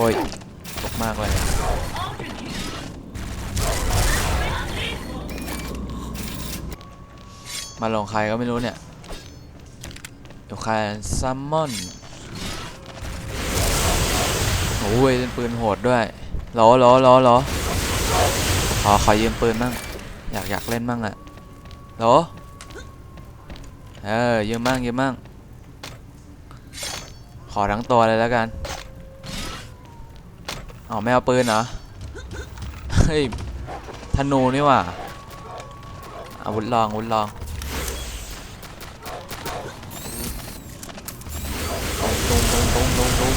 อ้ยตกมากเลยมาลองใครก็ไม่รู้เนี่ยอยู่ใครซัมมอนโอ้ยเป็นปืนโหดด้วยเหรอเหรอเหรอเหรอขอขอยืมปืนมั่งอยากอยากเล่นมั่งอะเหรอเออยืมมั่งยืมมั่งขอทั้งตัวเลยแล้วกัน อ๋อไม่เอาปืนเหรอ เฮ้ย ธนูนี่ว่าอาวุธลองอาวุธลองตุ้มตุ้มตุ้มตุ้มตุ้ม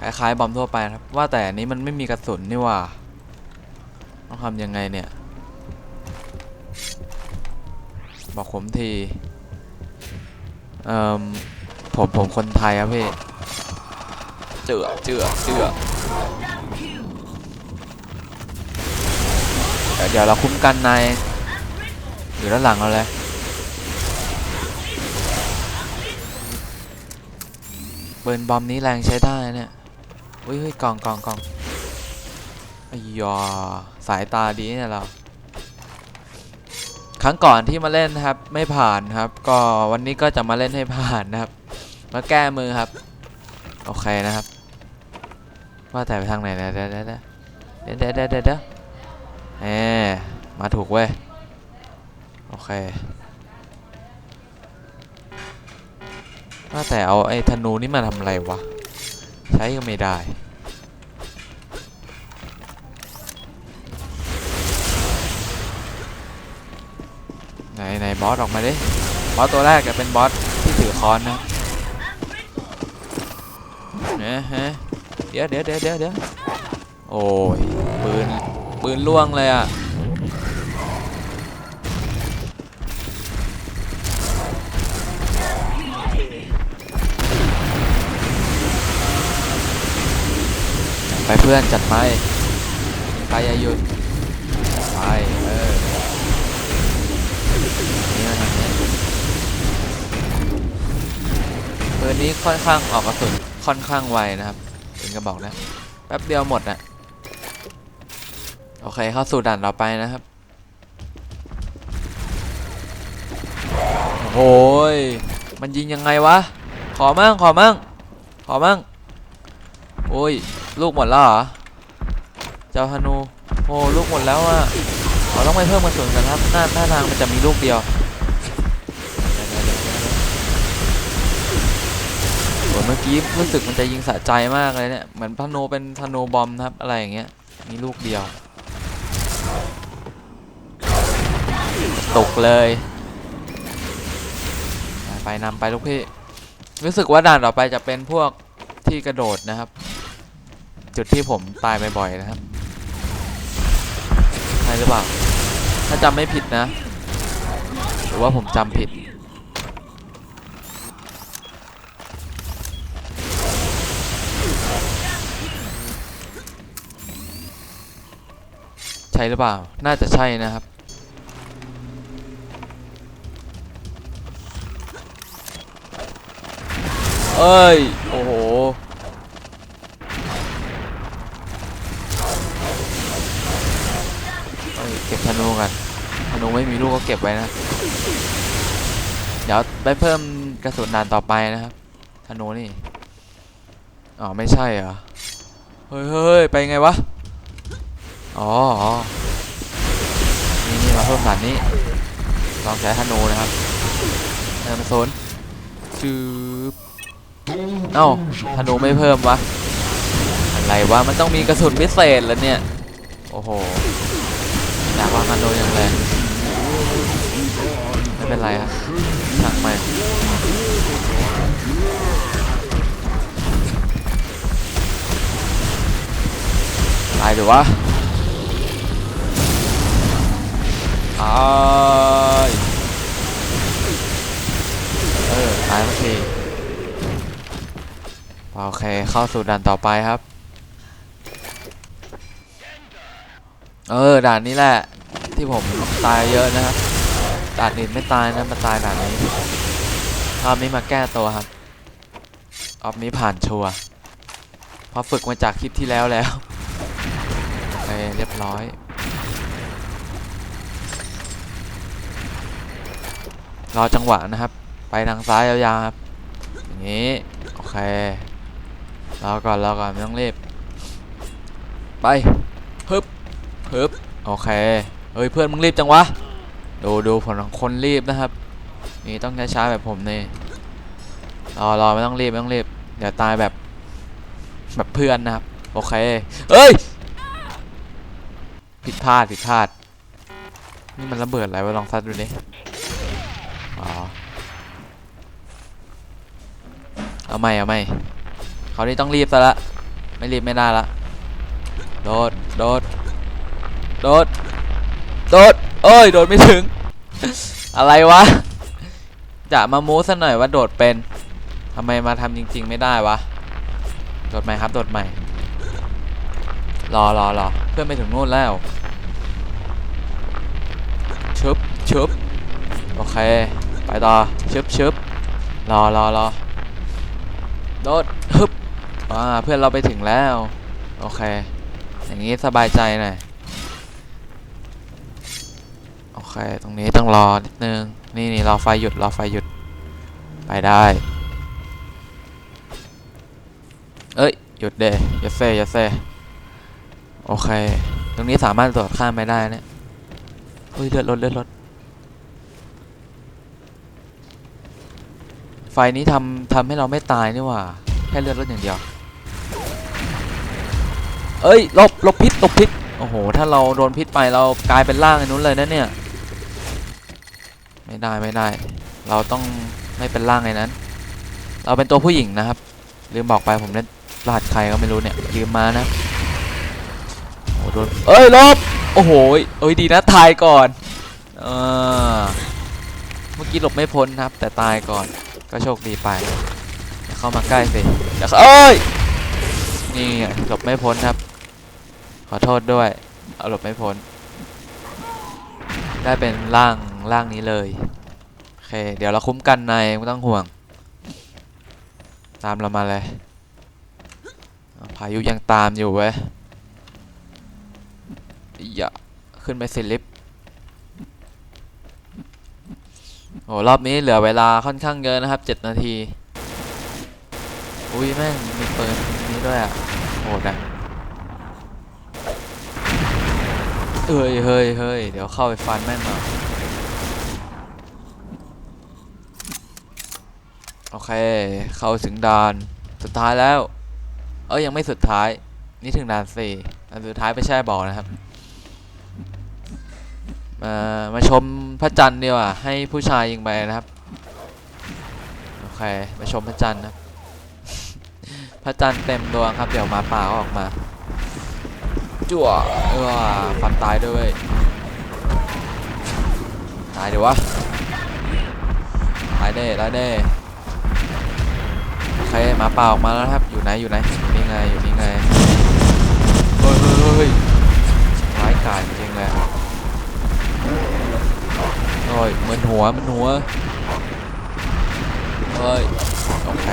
คล้ายๆบอมทั่วไปครับ ว่าแต่นี้มันไม่มีกระสุนนี่ว่าต้องทำยังไงเนี่ย บอกผมที เอ่อ ผมผมคนไทยครับพี่ เจือเจือเจือเดี๋ยวเราคุ้มกันในอยู่ด้านหลังเราเลยปืนบอมนี้แรงใช้ได้เนี่ยเฮ้ยกล่องกล่องกล่องไอ้ยาสายตาดีเนี่ยเราครั้งก่อนที่มาเล่นครับไม่ผ่านครับ ก็วันนี้ก็จะมาเล่นให้ผ่านนะครับ มาแก้มือครับ โอเคนะครับ ว่าแต่ไปทางไหนนะเดี๋ยวเดี๋ยวเดี๋ยวเดี๋ยวเดี๋ยวเดะเดี๋ยวแหมาถูกเว้ย โอเค ว่าแต่เอาไอ้ธนูนี่มาทำอะไรวะ ใช้ก็ไม่ได้ไหนไหนบอสออกมาดิ บอสตัวแรกจะเป็นบอสที่ถือค้อนนะเนี่ยฮะ ดี๋ยวเดี๋ยวเดี๋ยวเดี๋ยวเดี๋ยวโอ้ยปืนปืนล่วงเลยอะไปเพื่อนจัดไปไปอย่าหยุดไปเออนี่นะปืนนี้ค่อนข้างออกกระสุนค่อนข้างไวนะครับ เป็นกระบอกนะแป๊บเดียวหมดอะโอเคเข้าสู่ด่านต่อไปนะครับโอ้ยมันยิงยังไงวะ ขอมั่งขอมั่งขอมั่งโอ้ยลูกหมดแล้วเหรอเจ้าฮานูโอ้ลูกหมดแล้วอะเราต้องไปเพิ่มกระสุนกันครับหน้าหน้าทางมันจะมีลูกเดียว เมื่อกี้รู้สึกมันจะยิงสะใจมากเลยเนี่ย เหมือนธนูเป็นธนูบอมนะครับ อะไรอย่างเงี้ย มีลูกเดียว ตกเลยไปไปนำไปลูกพี่ รู้สึกว่าด่านต่อไปจะเป็นพวกที่กระโดดนะครับ จุดที่ผมตายบ่อยๆนะครับใช่หรือเปล่า ถ้าจำไม่ผิดนะ หรือว่าผมจำผิด ใช่หรือเปล่า น่าจะใช่นะครับ เอ้ย โอ้โห เก็บธนูกันธนูไม่มีลูกก็เก็บไว้นะ เดี๋ยวไปเพิ่มกระสุนด่านต่อไปนะครับธนูนี่ อ๋อ ไม่ใช่เหรอ เฮ้ยเฮ้ยไปไงวะ อ๋อนี่นี่มาเพิ่มด่านนี้ ลองใช้ธนูนะครับเติมโซนจืบเอ้าธนูไม่เพิ่มวะ อะไรวะ มันต้องมีกระสุนพิเศษแล้วเนี่ย โอ้โหอยากวางกันโดยอย่างแรงไม่เป็นไรครับช่างไม่ตายหรือวะ ตายเออตายโอเคโอเค เข้าสู่ด่านต่อไปครับ เออ ด่านนี้แหละ ที่ผมตายเยอะนะครับ ด่านอื่นไม่ตายนะ มาตายด่านนี้รอบนี้มาแก้ตัวครับรอบนี้ผ่านชัวร์เพราะฝึกมาจากคลิปที่แล้วแล้วโอเคเรียบร้อย รอจังหวะนะครับ ไปทางซ้ายยาวๆครับอย่างนี้โอเครอก่อนรอก่อนไม่ต้องรีบไปฮึบฮึบโอเคเฮ้ยเพื่อนมึงรีบจังวะดูดูผลของคนรีบนะครับ นี่ต้องช้าๆแบบผมนี่รอรอไม่ต้องรีบไม่ต้องรีบเดี๋ยวตายแบบแบบเพื่อนนะครับ โอเคเอ้ยผิดพลาดผิดพลาดนี่มันระเบิดอะไรวะลองซัดดูดิ อ๋อ เอาไม่เอาไม่เขานี่ต้องรีบซะละ ไม่รีบไม่ได้ละ โดด โดด โดด โดด เอ้ย โดดไม่ถึง อะไรวะ จะมาม้ซะหน่อยว่าโดดเป็นทำไมมาทำจริง ๆ ไม่ได้วะ โดดใหม่ครับ โดดใหม่ รอรอรอเพื่อนไปถึงนู่นแล้วชึบชึบโอเค ไปต่อชึบชึบรอรอรอ โดดฮึบอ่าเพื่อนเราไปถึงแล้ว โอเค อย่างนี้สบายใจหน่อย โอเค ตรงนี้ต้องรอนิดนึง นี่นี่รอไฟหยุด รอไฟหยุด ไปได้ เอ้ย หยุดเดหยุดเซ่หยุดเซ่โอเค ตรงนี้สามารถตรวจข้ามไปได้นะเฮ้ยเลือดรถเลือดรถ ไฟนี้ทำทำให้เราไม่ตายนี่หว่า แค่เลือดรถอย่างเดียว เอ้ยลบลบพิษลบพิษโอ้โห ถ้าเราโดนพิษไปเรากลายเป็นร่างไอ้นู้นเลยนะเนี่ย ไม่ได้ไม่ได้ เราต้องไม่เป็นร่างไอ้นั้น เราเป็นตัวผู้หญิงนะครับ ลืมบอกไปผมเล่นรหัสใครก็ไม่รู้เนี่ยยืมมานะโอ้โดนเอ้ยลบโอ้โหเอ้ยดีนะตายก่อนเออเมื่อกี้หลบไม่พ้นครับ แต่ตายก่อน ก็โชคดีไปเข้ามาใกล้สิอย่าเข้าเอ้ยนี่หลบไม่พ้นครับ ขอโทษด้วยเอาหลบไม่พ้น ได้เป็นร่างร่างนี้เลยโอเค เดี๋ยวเราคุ้มกันในไม่ต้องห่วง ตามเรามาเลยพายุยังตามอยู่เว้ยอย่าขึ้นไปสิลิฟต์ โอ้รอบนี้เหลือเวลาค่อนข้างเยอะนะครับ 7 นาที อุ้ยแม่งมีเปืนนี้ด้วยอะโหดอะเฮ้ยเฮ้ยเฮ้ยเดี๋ยวเข้าไปฟันแม่งหน่อยโอเค เข้าถึงด่านสุดท้ายแล้ว เอ้ยยังไม่สุดท้าย นี่ถึงด่านสี่อันสุดท้ายไม่ใช่บอกนะครับ มามาชมพระจันทร์ดีกว่าให้ผู้ชายยิงไปนะครับ โอเค มาชมพระจันทร์นะพระจันทร์เต็มดวงครับ เดี๋ยวหมาป่าก็ออกมา จั่วเออฟันตายด้วย ตายเดี๋ยววะ ตายเด้ตายเด้โอเคหมาป่าออกมาแล้วครับ อยู่ไหนอยู่ไหนอยู่นี่ไงอยู่นี่ไง หัวมันหัวเฮ้ยโอเค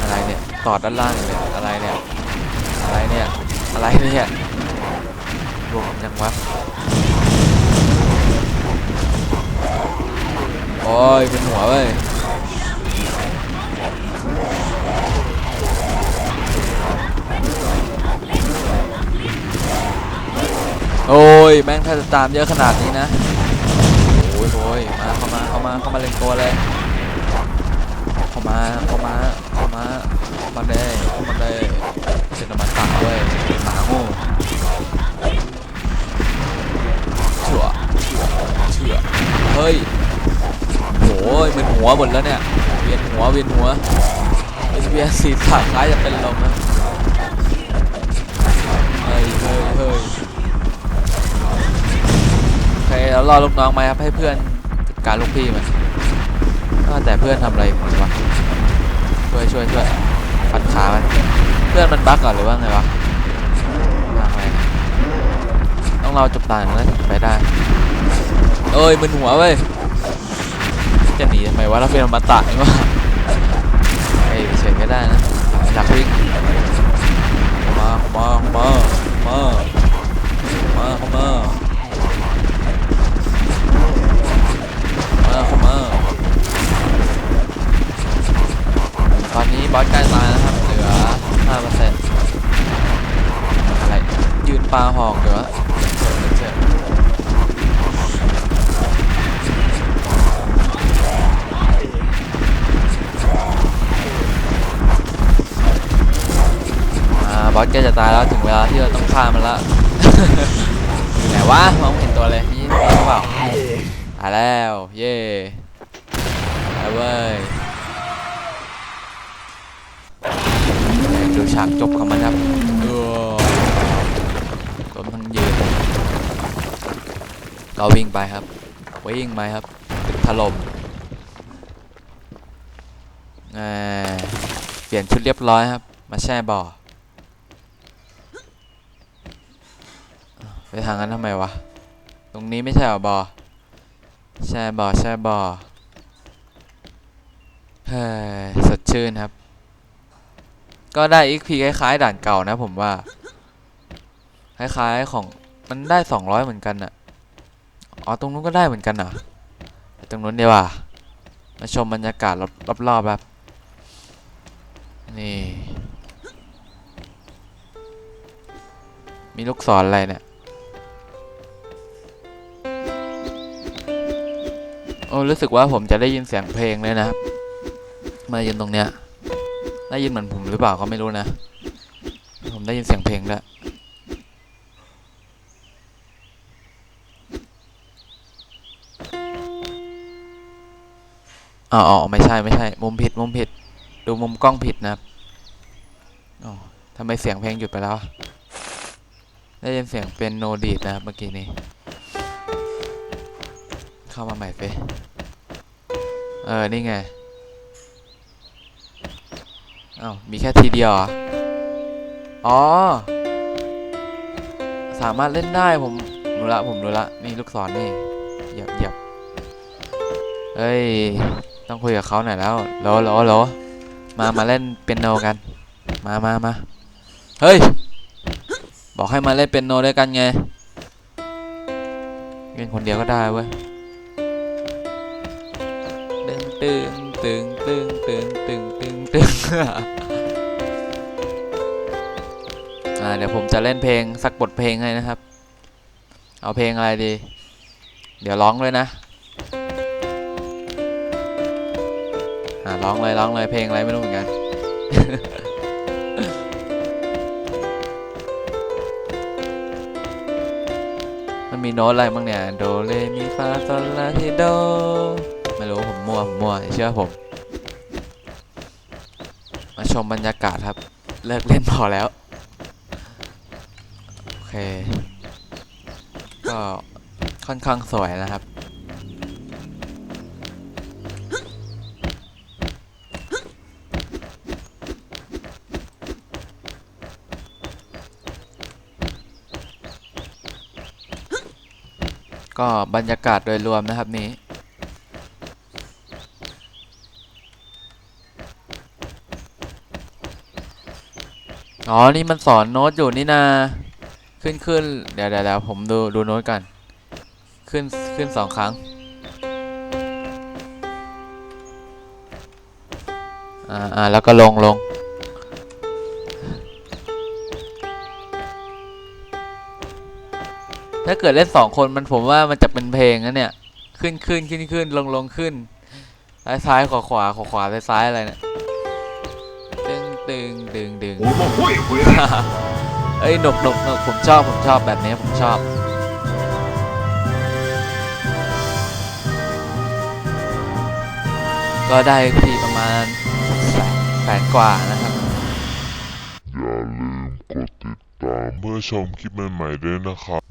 อะไรเนี่ยต่อด้านล่างเลยอะไรเนี่ยอะไรเนี่ยอะไรเนี่ยรวมยังวะโอ้ยเป็นหัวเว้ยโอ้ยแม่งถ้าจะตามเยอะขนาดนี้นะ มาเข้ามาเข้ามาเข้ามาเล่นตัวเลยเข้ามาเข้ามาเข้ามาเข้ามาเลยเข้ามาเลยเจ็ดมาตักด้วยหมาโง่เชื่อเชื่อเฮ้ยโอ้ยมึนหัวหมดแล้วเนี่ยเวียนหัวเวียนหัวเวียนเวียนศีรษะคล้ายจะเป็นลมนะเฮ้ยเฮ้ยเฮ้ยโอเคแล้วรอลูกน้องมาครับให้เพื่อน การลูกพี่มันว่าแต่เพื่อนทำอะไรของมันวะช่วยช่วยช่วยปัดขามันเพื่อนมันบั๊กก่อนหรือว่าไงวะวางอะไรต้องเรอจบด่านแล้วไปได้ เอ้ยมึนหัวเว้ยจะหนีทำไมวะเราเป็นอมตะนี่วะไอ้เฉยก็ได้นะอยากวิ่งมามามามามา บอสใกล้ตายแล้วครับ เหลือ5%อะไรยืนปลาหอกเหรอเจ็บอ่าบอสแกจะตายแล้วถึงเวลาที่เราต้องฆ่ามันละอยู่ไหนวะมองเห็นตัวเลยนี่นี่หรือเปล่าตายแล้ว เย่ตายเว้ย ดูฉากจบของมันครับเออตัวมันยืนเราวิ่งไปครับ วิ่งไปครับตึกถล่มเอ่อเปลี่ยนชุดเรียบร้อยครับ มาแช่บ่อไปทางนั้นทำไมวะ ตรงนี้ไม่ใช่หรอบอแช่บอแช่บอเฮ้ยสดชื่นครับ ก็ได้ XP คล้ายๆ ด่านเก่านะผมว่า คล้ายๆของมันได้ 200 เหมือนกันอะอ๋อตรงนู้นก็ได้เหมือนกันอไปตรงนู้นดีกว่ามาชมบรรยากาศรอบๆแบบนี่มีลูกศรอะไรเนี่ยโอ้รู้สึกว่าผมจะได้ยินเสียงเพลงเลยนะครับมายืนตรงเนี้ย ได้ยินเหมือนผมหรือเปล่าก็ไม่รู้นะ ผมได้ยินเสียงเพลงด้วอ๋อไม่ใช่ไม่ใช่ มุมผิดมุมผิด ดูมุมกล้องผิดนะครับอ๋อทำไมเสียงเพลงหยุดไปแล้ว ได้ยินเสียงเป็นโนดีดนะครับเมื่อกี้นี้ เข้ามาใหม่เฟเออ นี่ไง อ้าวมีแค่ทีเดียวเหรออ๋อ สามารถเล่นได้ผมรู้ละผมรู้ละนี่ลูกศรนี่หยียบหยียบเฮ้ย ต้องคุยกับเขาหน่อยแล้วโหลโหลโหลมามาเล่นเปียโนกัน มามามาเฮ้ย บอกให้มาเล่นเปียโนด้วยกันไงเล่นคนเดียวก็ได้เว้ยตึงตึงตึงตึงตึงตึงตึงตึง อ่าเดี๋ยวผมจะเล่นเพลงสักบทเพลงให้นะครับ เอาเพลงอะไรดี เดี๋ยวร้องเลยนะอ่าร้องเลยร้องเลยเพลงอะไรไม่รู้เหมือนกันมันมีโน้ตอะไรบ้างเนี่ยโดเรมีฟาโซลาทิโดไม่รู้ผมมั่วผมมั่วเชื่อผม มาชมบรรยากาศครับ เลิกเล่นพอแล้ว ก็ค่อนข้างสวยนะครับ ก็บรรยากาศโดยรวมนะครับนี้อ๋อ นี่มันสอนโน้ตอยู่นี่นา ขึ้นขึ้นเดี๋ยวเดี๋ยวผมดูดูโน้ตกันขึ้นขึ้นสองครั้งอ่าอ่าแล้วก็ลงลงถ้าเกิดเล่นสองคนมันผมว่ามันจะเป็นเพลงนะเนี่ย ขึ้นขึ้นขึ้นขึ้นลงลงขึ้น ซ้ายซ้ายขวาขวาขวาซ้ายซ้ายอะไรเนี่ย ตึงตึงดึงดึง เอ้ยหนกหนกหนกผมชอบผมชอบแบบนี้ผมชอบก็ได้ทีประมาณแสนแสนกว่านะครับ อย่าลืมกดติดตามเพื่อชมคลิปใหม่ๆด้วยนะครับ